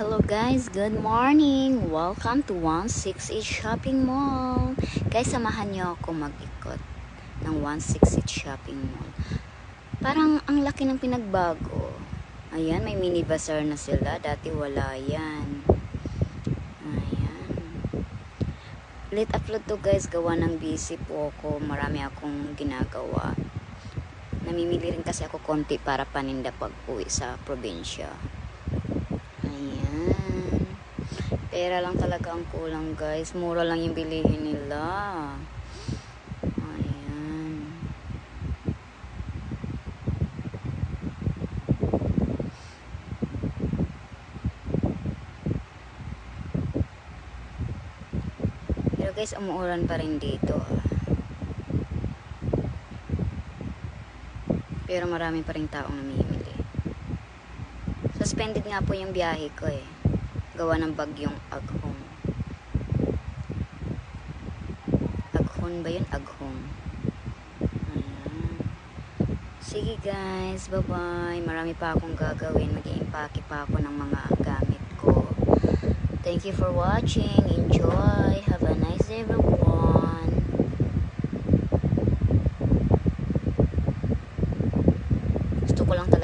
hello guys. Good morning. Welcome to 168 Shopping Mall. Guys, samahan niyo ako mag-ikot ng 168 Shopping Mall. Parang ang laki ng pinagbago. Ayan, may mini bazaar na sila. Dati wala yan. Ayan. Late upload to guys. Gawa ng busy po ako. Marami akong ginagawa. Namimili rin kasi ako konti para paninda pag uwi sa probinsya. Ayan. Pera lang talaga ang kulang guys. Mura lang yung bilihin nila. Ayan. Pero guys, umuulan pa rin dito. ah. Pero marami pa rin taong namimili. Suspended nga po yung biyahe ko eh. Gawa ng bagyong aghom. Aghon ba yun? Aghom. Hmm. Sige guys, bye-bye. Marami pa akong gagawin. Mag-iimpake pa ako ng mga gamit ko. Thank you for watching. Enjoy. Have a nice day everyone. Gusto ko lang talaga